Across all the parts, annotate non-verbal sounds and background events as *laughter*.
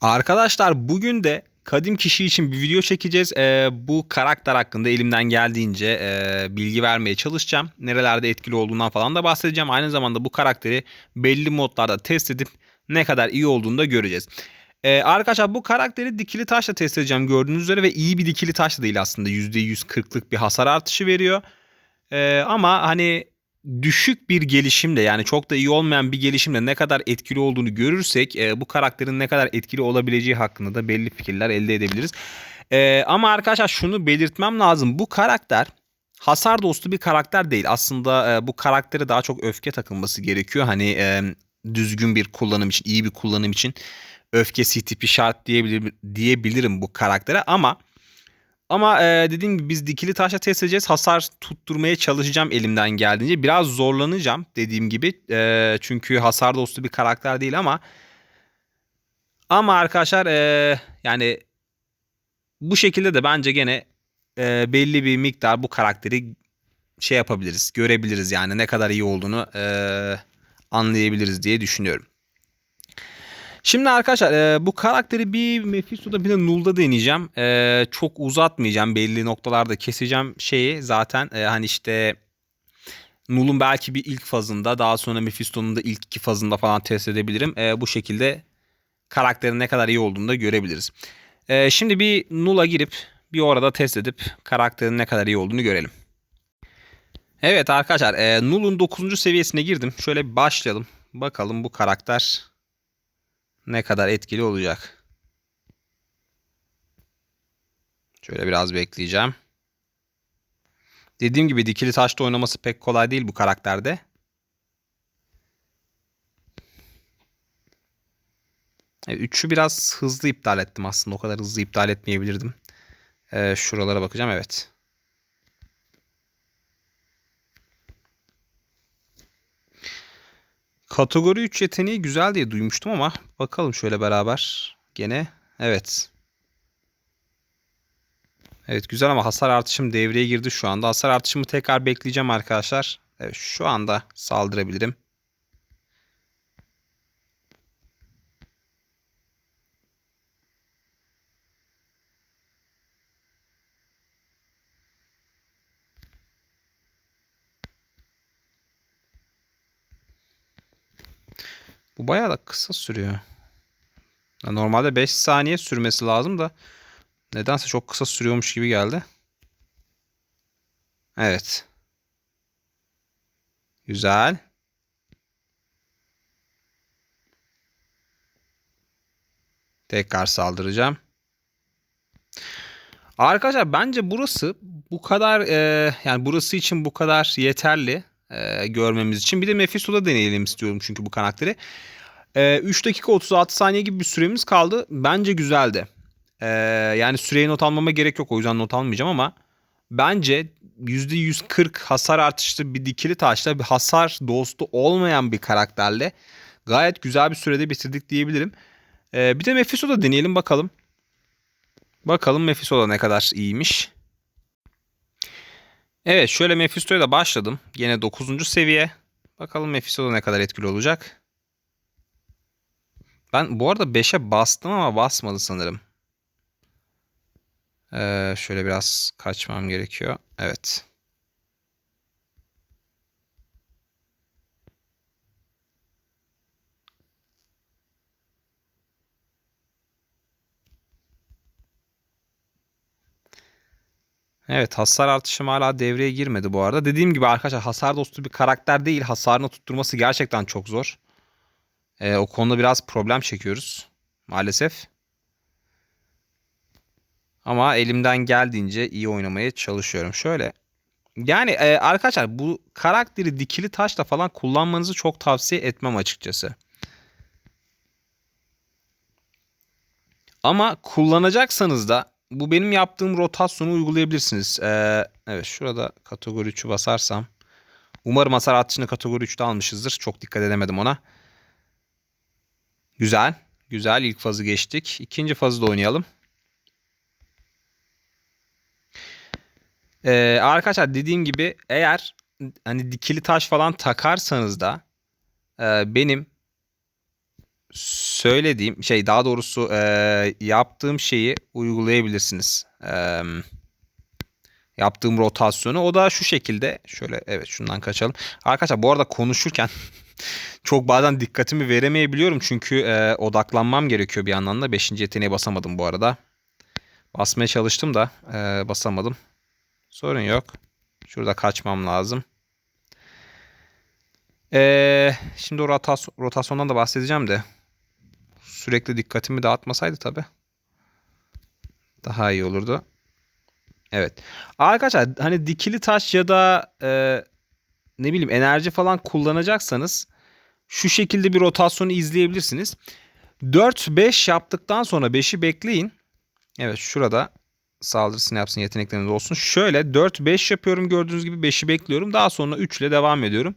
Arkadaşlar bugün de kadim kişi için bir video çekeceğiz. Ee, bu karakter hakkında elimden geldiğince e, bilgi vermeye çalışacağım. Nerelerde etkili olduğundan falan da bahsedeceğim. Aynı zamanda bu karakteri belli modlarda test edip ne kadar iyi olduğunu da göreceğiz. Ee, arkadaşlar bu karakteri dikili taşla test edeceğim gördüğünüz üzere ve iyi bir dikili taş da değil aslında. %140'lık bir hasar artışı veriyor. Ee, ama hani düşük bir gelişimle yani çok da iyi olmayan bir gelişimle ne kadar etkili olduğunu görürsek e, bu karakterin ne kadar etkili olabileceği hakkında da belli fikirler elde edebiliriz. E, ama arkadaşlar şunu belirtmem lazım. Bu karakter hasar dostu bir karakter değil. Aslında e, bu karaktere daha çok öfke takılması gerekiyor. Hani e, düzgün bir kullanım için, iyi bir kullanım için öfke tipi şart diyebilir, diyebilirim bu karaktere ama ama e, dediğim gibi biz dikili taşla test edeceğiz. Hasar tutturmaya çalışacağım elimden geldiğince. Biraz zorlanacağım dediğim gibi. E, çünkü hasar dostu bir karakter değil ama ama arkadaşlar e, yani bu şekilde de bence gene e, belli bir miktar bu karakteri şey yapabiliriz, görebiliriz yani ne kadar iyi olduğunu e, anlayabiliriz diye düşünüyorum. Şimdi arkadaşlar e, bu karakteri bir Mephisto'da bir de Null'da deneyeceğim. E, çok uzatmayacağım. Belli noktalarda keseceğim şeyi. Zaten e, hani işte Null'un belki bir ilk fazında daha sonra Mephisto'nun da ilk iki fazında falan test edebilirim. E, bu şekilde karakterin ne kadar iyi olduğunu da görebiliriz. E, şimdi bir Null'a girip bir orada test edip karakterin ne kadar iyi olduğunu görelim. Evet arkadaşlar e, Null'un 9. seviyesine girdim. Şöyle başlayalım. Bakalım bu karakter ne kadar etkili olacak. Şöyle biraz bekleyeceğim. Dediğim gibi dikili taşta oynaması pek kolay değil bu karakterde. Evet, üçü biraz hızlı iptal ettim aslında. O kadar hızlı iptal etmeyebilirdim. Ee, şuralara bakacağım. Evet. Kategori 3 yeteneği güzel diye duymuştum ama bakalım şöyle beraber gene. Evet. Evet güzel ama hasar artışım devreye girdi şu anda. Hasar artışımı tekrar bekleyeceğim arkadaşlar. Evet şu anda saldırabilirim. Bu bayağı da kısa sürüyor. Normalde 5 saniye sürmesi lazım da nedense çok kısa sürüyormuş gibi geldi. Evet. Güzel. Tekrar saldıracağım. Arkadaşlar bence burası bu kadar e, yani burası için bu kadar yeterli e, görmemiz için. Bir de Mephisto'da deneyelim istiyorum çünkü bu karakteri. E, 3 dakika 36 saniye gibi bir süremiz kaldı. Bence güzeldi. E, yani süreyi not almama gerek yok o yüzden not almayacağım ama bence %140 hasar artışlı bir dikili taşla bir hasar dostu olmayan bir karakterle gayet güzel bir sürede bitirdik diyebilirim. E, bir de Mephisto'da deneyelim bakalım. Bakalım Mephisto'da ne kadar iyiymiş. Evet şöyle Mephisto'ya da başladım. Yine 9. seviye. Bakalım Mephisto'da ne kadar etkili olacak. Ben bu arada 5'e bastım ama basmadı sanırım. Ee, şöyle biraz kaçmam gerekiyor. Evet. Evet hasar artışım hala devreye girmedi bu arada. Dediğim gibi arkadaşlar hasar dostu bir karakter değil. Hasarını tutturması gerçekten çok zor. Ee, o konuda biraz problem çekiyoruz. Maalesef. Ama elimden geldiğince iyi oynamaya çalışıyorum. Şöyle. Yani e, arkadaşlar bu karakteri dikili taşla falan kullanmanızı çok tavsiye etmem açıkçası. Ama kullanacaksanız da bu benim yaptığım rotasyonu uygulayabilirsiniz. Ee, evet şurada kategori 3'ü basarsam. Umarım hasar artışını kategori 3'te almışızdır. Çok dikkat edemedim ona. Güzel. Güzel ilk fazı geçtik. İkinci fazı da oynayalım. Ee, arkadaşlar dediğim gibi eğer hani dikili taş falan takarsanız da e, benim söylediğim şey daha doğrusu e, yaptığım şeyi uygulayabilirsiniz. E, yaptığım rotasyonu o da şu şekilde şöyle evet şundan kaçalım. Arkadaşlar bu arada konuşurken *laughs* çok bazen dikkatimi veremeyebiliyorum çünkü e, odaklanmam gerekiyor bir yandan da. Beşinci yeteneğe basamadım bu arada. Basmaya çalıştım da e, basamadım. Sorun yok. Şurada kaçmam lazım. E, şimdi o rotasyon, rotasyondan da bahsedeceğim de. Sürekli dikkatimi dağıtmasaydı tabi. Daha iyi olurdu. Evet. Arkadaşlar hani dikili taş ya da e, ne bileyim enerji falan kullanacaksanız şu şekilde bir rotasyonu izleyebilirsiniz. 4-5 yaptıktan sonra 5'i bekleyin. Evet şurada saldırısını yapsın yetenekleriniz olsun. Şöyle 4-5 yapıyorum gördüğünüz gibi 5'i bekliyorum. Daha sonra 3 ile devam ediyorum.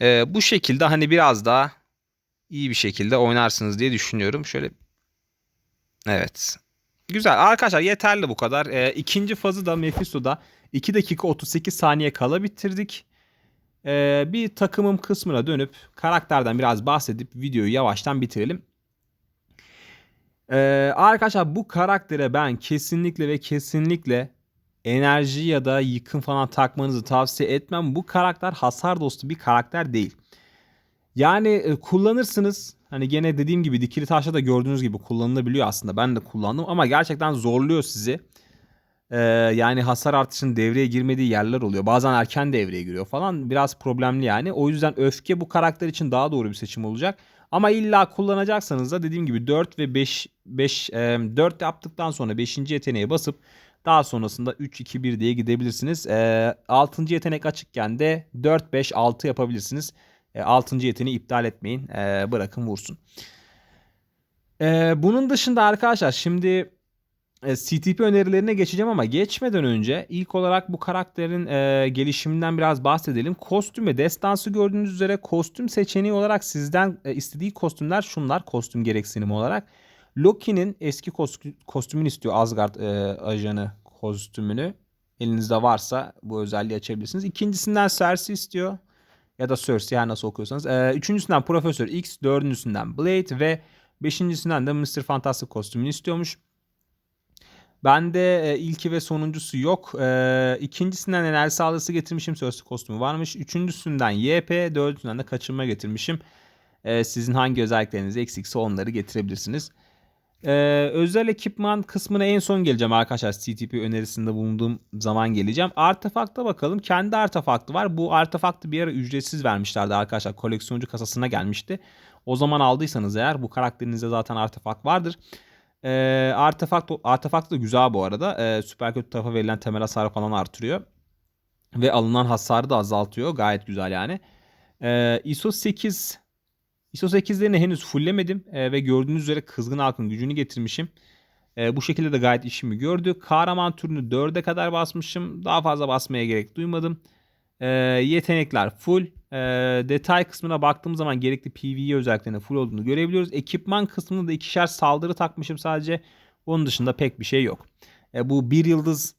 Ee, bu şekilde hani biraz daha iyi bir şekilde oynarsınız diye düşünüyorum. Şöyle evet. Güzel arkadaşlar yeterli bu kadar. Ee, ikinci fazı da Mephisto'da 2 dakika 38 saniye kala bitirdik. Ee, bir takımım kısmına dönüp karakterden biraz bahsedip videoyu yavaştan bitirelim. Ee, arkadaşlar bu karaktere ben kesinlikle ve kesinlikle enerji ya da yıkım falan takmanızı tavsiye etmem. Bu karakter hasar dostu bir karakter değil. Yani e, kullanırsınız. Hani gene dediğim gibi dikili taşla da gördüğünüz gibi kullanılabiliyor aslında. Ben de kullandım ama gerçekten zorluyor sizi. Ee, yani hasar artışının devreye girmediği yerler oluyor. Bazen erken devreye giriyor falan. Biraz problemli yani. O yüzden öfke bu karakter için daha doğru bir seçim olacak. Ama illa kullanacaksanız da dediğim gibi 4 ve 5 5 e, 4 yaptıktan sonra 5. yeteneğe basıp daha sonrasında 3 2 1 diye gidebilirsiniz. E, 6. yetenek açıkken de 4 5 6 yapabilirsiniz. E, 6. yeteneği iptal etmeyin. E, bırakın vursun. E, bunun dışında arkadaşlar şimdi e, CTP önerilerine geçeceğim ama geçmeden önce ilk olarak bu karakterin e, gelişiminden biraz bahsedelim. Kostüm ve destansı gördüğünüz üzere kostüm seçeneği olarak sizden e, istediği kostümler şunlar kostüm gereksinimi olarak. Loki'nin eski kostü, kostümünü istiyor Asgard e, ajanı kostümünü. Elinizde varsa bu özelliği açabilirsiniz. İkincisinden Cersei istiyor. Ya da Cersei her nasıl okuyorsanız. E, üçüncüsünden Profesör X, dördüncüsünden Blade ve beşincisinden de Mr. Fantastic kostümünü istiyormuş. Bende e, ilki ve sonuncusu yok. E, ikincisinden enerji sağlısı getirmişim. Sözlü kostümü varmış. Üçüncüsünden YP, dördüncüsünden de kaçınma getirmişim. E, sizin hangi özellikleriniz eksikse onları getirebilirsiniz. E, özel ekipman kısmına en son geleceğim arkadaşlar. CTP önerisinde bulunduğum zaman geleceğim. Artefakta bakalım. Kendi artefaktı var. Bu artefaktı bir ara ücretsiz vermişlerdi arkadaşlar. Koleksiyoncu kasasına gelmişti. O zaman aldıysanız eğer bu karakterinizde zaten artefakt vardır. E, artefakt, artefakt da güzel bu arada. E, süper kötü tarafa verilen temel hasarı falan artırıyor. Ve alınan hasarı da azaltıyor. Gayet güzel yani. E, ISO 8 ISO 8'lerini henüz fulllemedim. E, ve gördüğünüz üzere kızgın halkın gücünü getirmişim. E, bu şekilde de gayet işimi gördü. Kahraman türünü 4'e kadar basmışım. Daha fazla basmaya gerek duymadım. E, yetenekler full. E, detay kısmına baktığım zaman gerekli PvE özelliklerine full olduğunu görebiliyoruz. Ekipman kısmında da ikişer saldırı takmışım sadece. Onun dışında pek bir şey yok. E, bu bir yıldız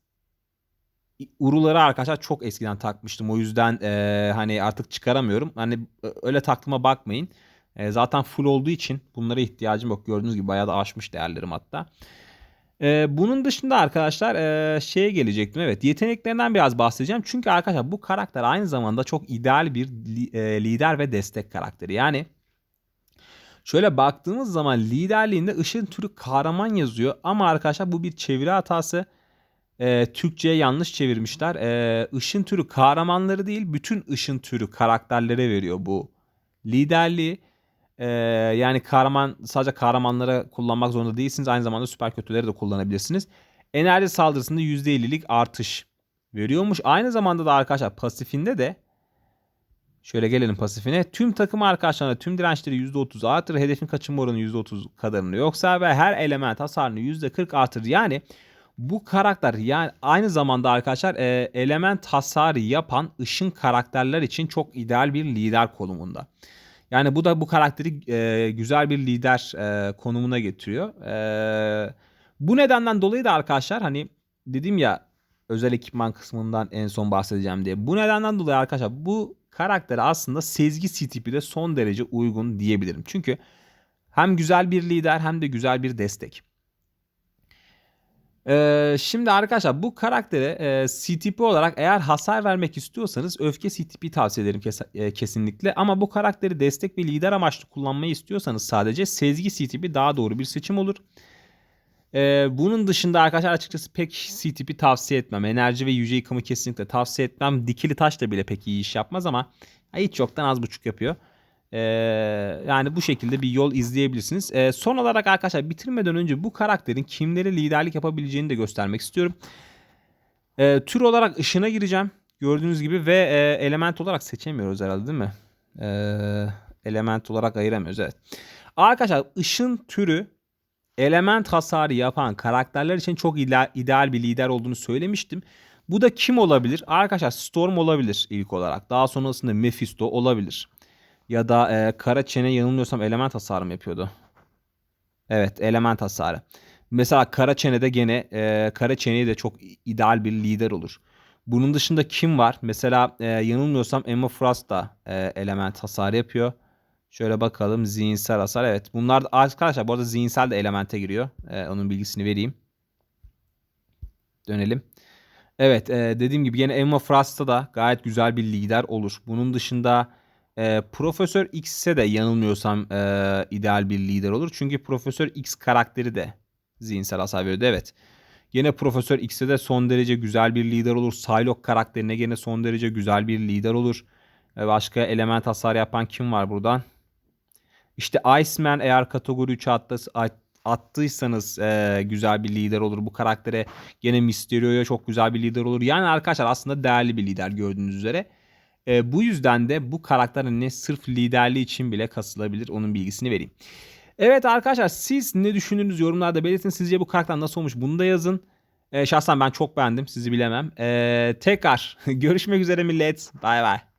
uruları arkadaşlar çok eskiden takmıştım. O yüzden e, hani artık çıkaramıyorum. Hani öyle taktığıma bakmayın. E, zaten full olduğu için bunlara ihtiyacım yok. Gördüğünüz gibi bayağı da aşmış değerlerim hatta. Ee, bunun dışında arkadaşlar e, şeye gelecektim. Evet yeteneklerinden biraz bahsedeceğim. Çünkü arkadaşlar bu karakter aynı zamanda çok ideal bir li, e, lider ve destek karakteri. Yani şöyle baktığımız zaman liderliğinde ışın türü kahraman yazıyor. Ama arkadaşlar bu bir çeviri hatası. E, Türkçe'ye yanlış çevirmişler. E, ışın türü kahramanları değil bütün ışın türü karakterlere veriyor bu liderliği. Ee, yani kahraman sadece kahramanlara kullanmak zorunda değilsiniz. Aynı zamanda süper kötüleri de kullanabilirsiniz. Enerji saldırısında %50'lik artış veriyormuş. Aynı zamanda da arkadaşlar pasifinde de şöyle gelelim pasifine. Tüm takım arkadaşlarına tüm dirençleri %30 artır. Hedefin kaçınma oranı %30 kadarını yoksa ve her element hasarını %40 artır. Yani bu karakter yani aynı zamanda arkadaşlar e, element hasarı yapan ışın karakterler için çok ideal bir lider konumunda. Yani bu da bu karakteri e, güzel bir lider e, konumuna getiriyor. E, bu nedenden dolayı da arkadaşlar hani dedim ya özel ekipman kısmından en son bahsedeceğim diye. Bu nedenden dolayı arkadaşlar bu karakteri aslında sezgi CTP'de son derece uygun diyebilirim. Çünkü Hem güzel bir lider hem de güzel bir destek. Ee, şimdi arkadaşlar bu karaktere e, CTP olarak eğer hasar vermek istiyorsanız öfke CTP tavsiye ederim kes- e, kesinlikle. Ama bu karakteri destek ve lider amaçlı kullanmayı istiyorsanız sadece sezgi CTP daha doğru bir seçim olur. Ee, bunun dışında arkadaşlar açıkçası pek CTP tavsiye etmem. Enerji ve yüce yıkımı kesinlikle tavsiye etmem. Dikili taş da bile pek iyi iş yapmaz ama hiç yoktan az buçuk yapıyor. Ee, yani bu şekilde bir yol izleyebilirsiniz. Ee, son olarak arkadaşlar bitirmeden önce bu karakterin kimlere liderlik yapabileceğini de göstermek istiyorum. Ee, tür olarak ışına gireceğim. Gördüğünüz gibi ve e, element olarak seçemiyoruz herhalde değil mi? Ee, element olarak ayıramıyoruz evet. Arkadaşlar ışın türü element hasarı yapan karakterler için çok ideal bir lider olduğunu söylemiştim. Bu da kim olabilir? Arkadaşlar Storm olabilir ilk olarak. Daha sonrasında Mephisto olabilir. Ya da e, kara çene yanılmıyorsam element hasarı mı yapıyordu? Evet element hasarı. Mesela kara çenede gene e, kara çeneye de çok ideal bir lider olur. Bunun dışında kim var? Mesela e, yanılmıyorsam Emma Frost da e, element hasarı yapıyor. Şöyle bakalım zihinsel hasar. Evet bunlar da arkadaşlar bu arada zihinsel de elemente giriyor. E, onun bilgisini vereyim. Dönelim. Evet e, dediğim gibi yine Emma Frost'ta da gayet güzel bir lider olur. Bunun dışında e, Profesör X'e de yanılmıyorsam e, ideal bir lider olur. Çünkü Profesör X karakteri de zihinsel hasar veriyordu. Evet. Yine Profesör X'e de son derece güzel bir lider olur. Psylocke karakterine gene son derece güzel bir lider olur. E, başka element hasar yapan kim var buradan? İşte Iceman eğer kategori 3 attıysanız e, güzel bir lider olur. Bu karaktere gene Mysterio'ya çok güzel bir lider olur. Yani arkadaşlar aslında değerli bir lider gördüğünüz üzere. E, bu yüzden de bu karakter ne sırf liderliği için bile kasılabilir. Onun bilgisini vereyim. Evet arkadaşlar siz ne düşündüğünüz yorumlarda belirtin. Sizce bu karakter nasıl olmuş bunu da yazın. E, şahsen ben çok beğendim. Sizi bilemem. E, tekrar *laughs* görüşmek üzere millet. Bay bay.